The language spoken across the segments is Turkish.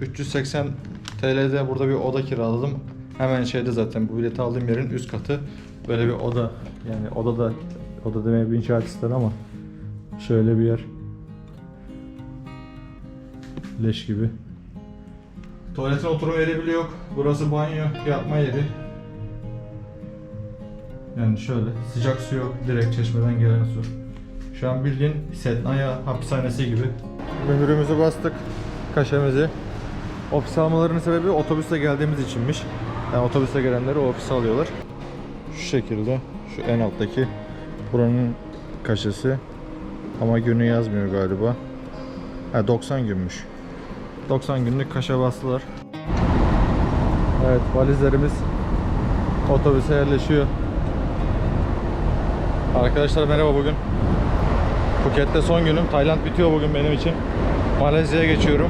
380 TL'de burada bir oda kiraladım. Hemen şeyde zaten bu bileti aldığım yerin üst katı. Böyle bir oda. Yani oda da oda demeye bir inşaat ister ama şöyle bir yer. Leş gibi. Tuvaletin oturma yeri bile yok. Burası banyo yapma yeri. Yani şöyle sıcak su yok. Direkt çeşmeden gelen su. Şu an bildiğin Setnaya hapishanesi gibi. Mühürümüzü bastık. Kaşemizi. Ofis almalarının sebebi otobüsle geldiğimiz içinmiş. Yani otobüsle gelenleri o ofise alıyorlar. Şu şekilde. Şu en alttaki. Buranın kaşesi. Ama günü yazmıyor galiba. Ha 90 günmüş. 90 günlük kaşe bastılar. Evet valizlerimiz otobüse yerleşiyor. Arkadaşlar merhaba bugün. Phuket'te son günüm. Tayland bitiyor bugün benim için. Malezya'ya geçiyorum.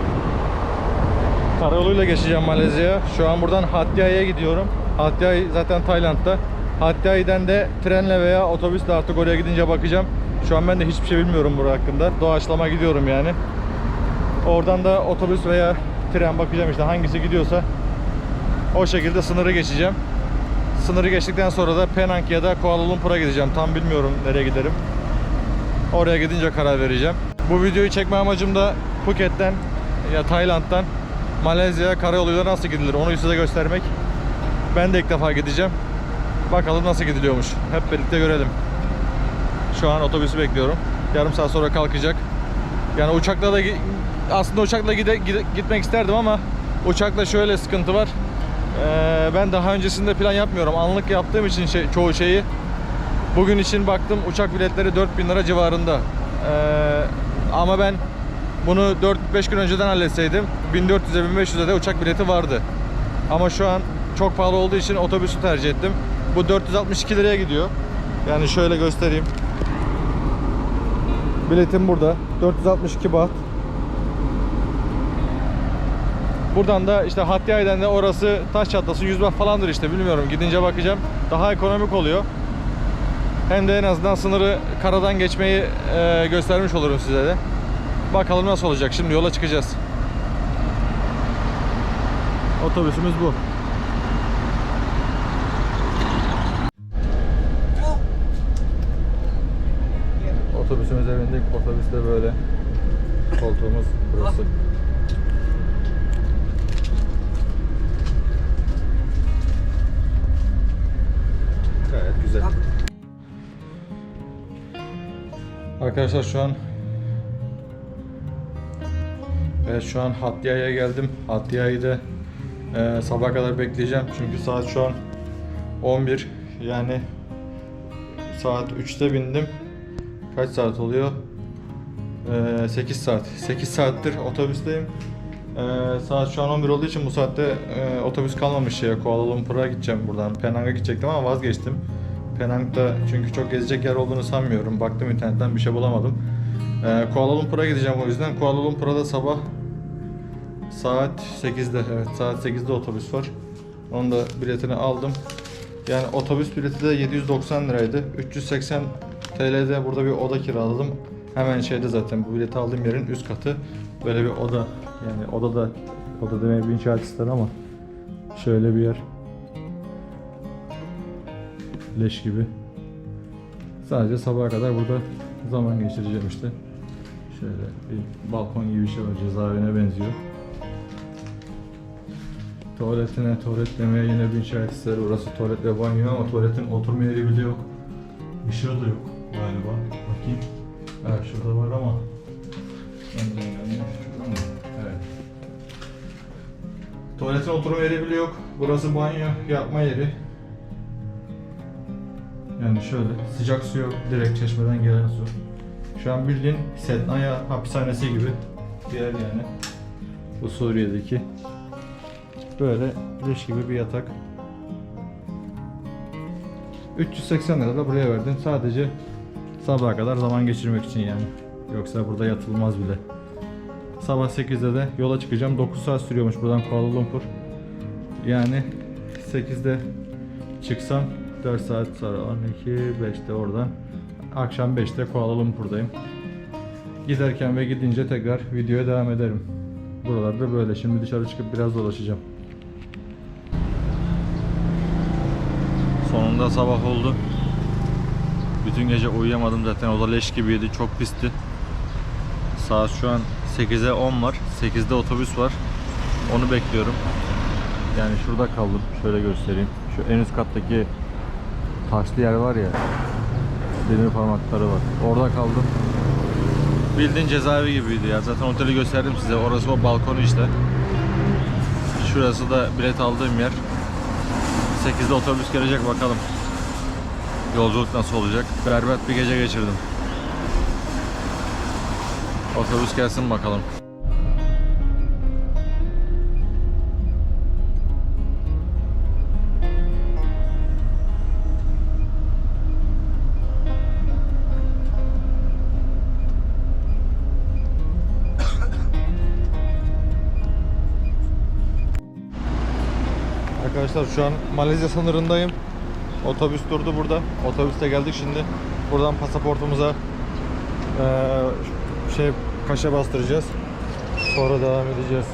Karayoluyla geçeceğim Malezya'ya. Şu an buradan Hatyai'ye gidiyorum. Hatyai zaten Tayland'da. Hatyai'den de trenle veya otobüsle artık oraya gidince bakacağım. Şu an ben de hiçbir şey bilmiyorum bura hakkında. Doğaçlama gidiyorum yani. Oradan da otobüs veya tren bakacağım işte hangisi gidiyorsa o şekilde sınırı geçeceğim. Sınırı geçtikten sonra da Penang ya da Kuala Lumpur'a gideceğim. Tam bilmiyorum nereye giderim. Oraya gidince karar vereceğim. Bu videoyu çekme amacım da Phuket'ten ya Tayland'dan Malezya'ya karayoluyla nasıl gidilir onu size göstermek. Ben de ilk defa gideceğim. Bakalım nasıl gidiliyormuş. Hep birlikte görelim. Şu an otobüsü bekliyorum. Yarım saat sonra kalkacak. Yani uçakla da aslında uçakla gide, gide- gitmek isterdim ama uçakla şöyle sıkıntı var. Ee, ben daha öncesinde plan yapmıyorum. Anlık yaptığım için şey, çoğu şeyi. Bugün için baktım uçak biletleri 4000 lira civarında. Ee, ama ben bunu 4-5 gün önceden halletseydim 1400'e 1500'e de uçak bileti vardı. Ama şu an çok pahalı olduğu için otobüsü tercih ettim. Bu 462 liraya gidiyor. Yani şöyle göstereyim. Biletim burada. 462 baht. Buradan da işte Hakkari'den de orası taş çatlası 100 baht falandır işte bilmiyorum. Gidince bakacağım. Daha ekonomik oluyor. Hem de en azından sınırı karadan geçmeyi e, göstermiş olurum size de. Bakalım nasıl olacak. Şimdi yola çıkacağız. Otobüsümüz bu. Otobüsümüze bindik. Otobüs de böyle. Koltuğumuz burası. Gayet güzel. Arkadaşlar şu an Evet şu an Hatya'ya geldim. Hatya'yı e, sabah kadar bekleyeceğim. Çünkü saat şu an 11. Yani saat 3'te bindim. Kaç saat oluyor? E, 8 saat. 8 saattir otobüsteyim. E, saat şu an 11 olduğu için bu saatte e, otobüs kalmamış şeye. Kuala Lumpur'a gideceğim buradan. Penang'a gidecektim ama vazgeçtim. Penang'da çünkü çok gezecek yer olduğunu sanmıyorum. Baktım internetten bir şey bulamadım. Ee, Kuala Lumpur'a gideceğim o yüzden. Kuala Lumpur'a da sabah saat 8'de evet saat 8'de otobüs var. Onun da biletini aldım. Yani otobüs bileti de 790 liraydı. 380 TL'de burada bir oda kiraladım. Hemen şeyde zaten bu bileti aldığım yerin üst katı. Böyle bir oda. Yani oda da oda demeye bir inşaat ister ama şöyle bir yer. Leş gibi. Sadece sabaha kadar burada zaman geçireceğim işte. Şöyle bir balkon gibi bir şey var. Cezaevine benziyor. Tuvaletine, tuvalet demeye yine bir inşaat ister. Orası tuvalet ve banyo ama tuvaletin oturma yeri bile yok. Işığı da yok galiba. Bakayım. Evet şurada var ama. Nereden gelmiş? Tuvaletin oturma yeri bile yok. Burası banyo yapma yeri. Yani şöyle sıcak su yok. Direkt çeşmeden gelen su. Şu an bildiğin Setnaya hapishanesi gibi bir yer yani. Bu Suriye'deki. Böyle leş gibi bir yatak. 380 lira da buraya verdim. Sadece sabaha kadar zaman geçirmek için yani. Yoksa burada yatılmaz bile. Sabah 8'de de yola çıkacağım. 9 saat sürüyormuş buradan Kuala Lumpur. Yani 8'de çıksam 4 saat sonra 12, 5'te oradan. Akşam 5'te Kuala Lumpur'dayım. Giderken ve gidince tekrar videoya devam ederim. Buralarda böyle. Şimdi dışarı çıkıp biraz dolaşacağım. Sonunda sabah oldu. Bütün gece uyuyamadım zaten. O da leş gibiydi. Çok pisti. Saat şu an 8'e 10 var. 8'de otobüs var. Onu bekliyorum. Yani şurada kaldım. Şöyle göstereyim. Şu en üst kattaki taşlı yer var ya. Demir parmakları var. Orada kaldım. Bildiğin cezaevi gibiydi ya. Zaten oteli gösterdim size. Orası o balkonu işte. Şurası da bilet aldığım yer. 8'de otobüs gelecek bakalım. Yolculuk nasıl olacak? Berbat bir gece geçirdim. Otobüs gelsin bakalım. Arkadaşlar şu an Malezya sınırındayım. Otobüs durdu burada. Otobüste geldik şimdi. Buradan pasaportumuza eee, şey kaşe bastıracağız. Sonra devam edeceğiz.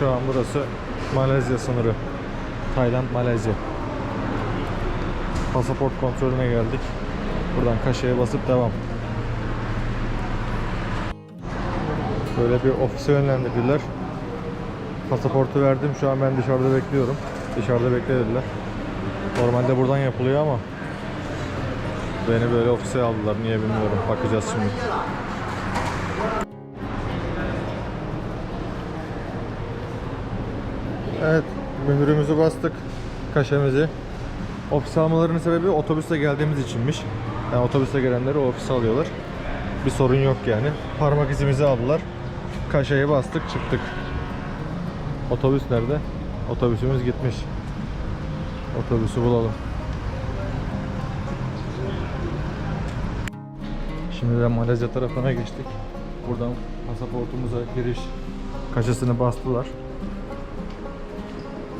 Şu an burası Malezya sınırı. Tayland, Malezya. Pasaport kontrolüne geldik. Buradan kaşeye basıp devam. Böyle bir ofise yönlendirdiler. Pasaportu verdim. Şu an ben dışarıda bekliyorum. Dışarıda beklediler. Normalde buradan yapılıyor ama beni böyle ofise aldılar. Niye bilmiyorum. Bakacağız şimdi. Evet. Mühürümüzü bastık. Kaşemizi. Ofise almalarının sebebi otobüste geldiğimiz içinmiş. Yani otobüste gelenleri o ofise alıyorlar. Bir sorun yok yani. Parmak izimizi aldılar. Kaşeyi bastık çıktık. Otobüs nerede? Otobüsümüz gitmiş. Otobüsü bulalım. Şimdi de Malezya tarafına geçtik. Buradan pasaportumuza giriş kaşesini bastılar.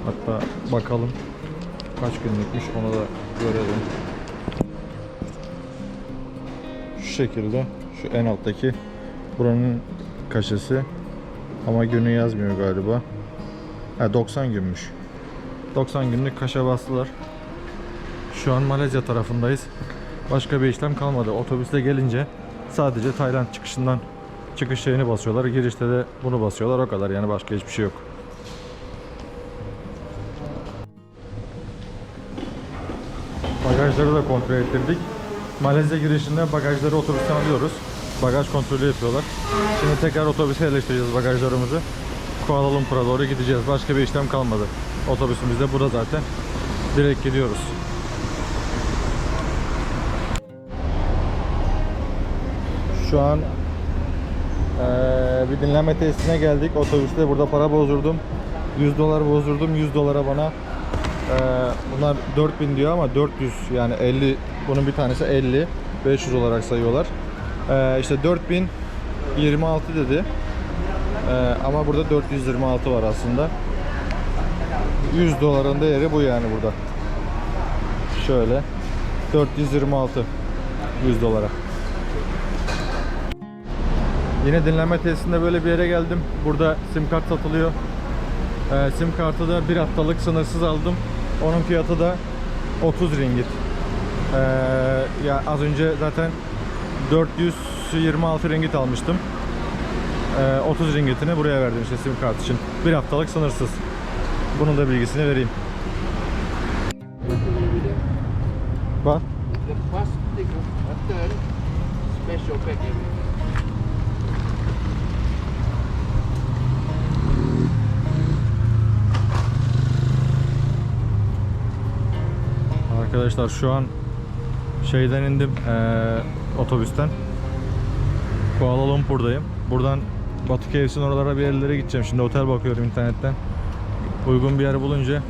Hatta bakalım kaç günlükmüş onu da görelim. Şu şekilde şu en alttaki buranın kaşesi ama günü yazmıyor galiba. Ha 90 günmüş. 90 günlük kaşe bastılar. Şu an Malezya tarafındayız. Başka bir işlem kalmadı. Otobüste gelince sadece Tayland çıkışından çıkış şeyini basıyorlar. Girişte de bunu basıyorlar. O kadar yani başka hiçbir şey yok. Bagajları da kontrol ettirdik. Malezya girişinde bagajları otobüsten alıyoruz. Bagaj kontrolü yapıyorlar. Şimdi tekrar otobüse yerleştireceğiz bagajlarımızı. Kuala Lumpur'a doğru gideceğiz. Başka bir işlem kalmadı. Otobüsümüz de burada zaten. Direkt gidiyoruz. Şu an eee, bir dinlenme tesisine geldik. Otobüste burada para bozdurdum. 100 dolar bozdurdum. 100 dolara bana eee, bunlar 4000 diyor ama 400 yani 50 bunun bir tanesi 50 500 olarak sayıyorlar. Eee işte 4026 dedi. Eee, ama burada 426 var aslında. 100 doların değeri bu yani burada. Şöyle 426 100 dolara. Yine dinlenme tesisinde böyle bir yere geldim. Burada sim kart satılıyor. Ee, sim kartı da bir haftalık sınırsız aldım. Onun fiyatı da 30 ringgit. Ee, ya az önce zaten 426 ringgit almıştım. Ee, 30 ringgitini buraya verdim işte sim kart için. Bir haftalık sınırsız. Bunun da bilgisini vereyim. Bak. Arkadaşlar şu an şeyden indim eee, otobüsten. Kuala Lumpur'dayım. Buradan Batı Cave'sin oralara bir yerlere gideceğim. Şimdi otel bakıyorum internetten. Uygun bir yer bulunca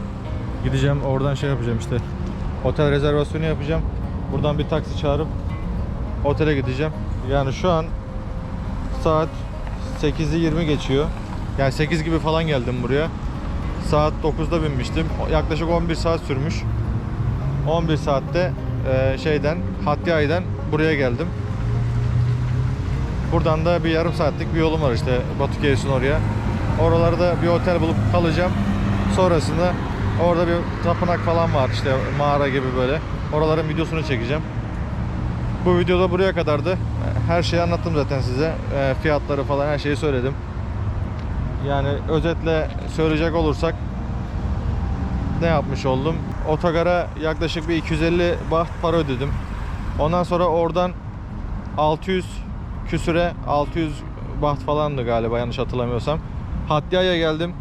gideceğim oradan şey yapacağım işte. Otel rezervasyonu yapacağım. Buradan bir taksi çağırıp otele gideceğim. Yani şu an saat 8'i 20 geçiyor. Yani 8 gibi falan geldim buraya. Saat 9'da binmiştim. Yaklaşık 11 saat sürmüş. 11 saatte şeyden Hakkari'den buraya geldim. Buradan da bir yarım saatlik bir yolum var işte Batıköy'ün oraya. Oralarda bir otel bulup kalacağım. Sonrasında orada bir tapınak falan var işte mağara gibi böyle. Oraların videosunu çekeceğim. Bu videoda buraya kadardı. Her şeyi anlattım zaten size. E, Fiyatları falan her şeyi söyledim. Yani özetle söyleyecek olursak ne yapmış oldum? Otogara yaklaşık bir 250 baht para ödedim. Ondan sonra oradan 600 küsüre 600 baht falandı galiba yanlış hatırlamıyorsam. Hatya'ya geldim.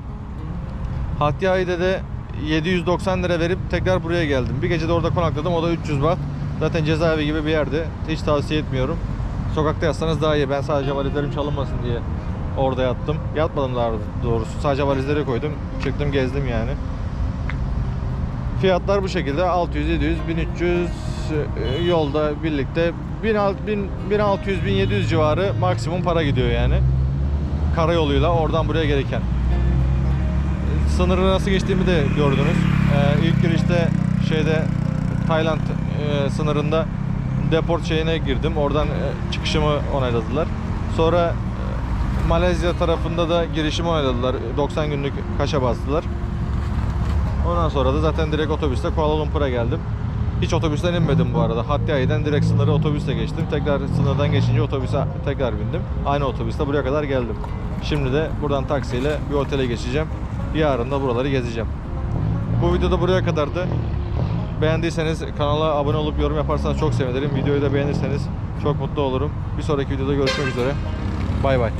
Hatya'yı de 790 lira verip tekrar buraya geldim. Bir gece de orada konakladım. O da 300 baht. Zaten cezaevi gibi bir yerdi. Hiç tavsiye etmiyorum. Sokakta yatsanız daha iyi. Ben sadece valizlerim çalınmasın diye orada yattım. Yatmadım daha doğrusu. Sadece valizleri koydum. Çıktım gezdim yani. Fiyatlar bu şekilde 600, 700, 1300 e, yolda birlikte 1600, 1700 civarı maksimum para gidiyor yani. Karayoluyla oradan buraya gereken. Sınırı nasıl geçtiğimi de gördünüz. Ee, ilk girişte şeyde Tayland e, sınırında deport şeyine girdim. Oradan e, çıkışımı onayladılar. Sonra e, Malezya tarafında da girişimi onayladılar. 90 günlük kaşa bastılar. Ondan sonra da zaten direkt otobüste Kuala Lumpur'a geldim. Hiç otobüsten inmedim bu arada. Hakkari'den direkt sınırı otobüsle geçtim. Tekrar sınırdan geçince otobüse tekrar bindim. Aynı otobüste buraya kadar geldim. Şimdi de buradan taksiyle bir otele geçeceğim. Yarın da buraları gezeceğim. Bu videoda buraya kadardı. Beğendiyseniz kanala abone olup yorum yaparsanız çok sevinirim. Videoyu da beğenirseniz çok mutlu olurum. Bir sonraki videoda görüşmek üzere. Bay bay.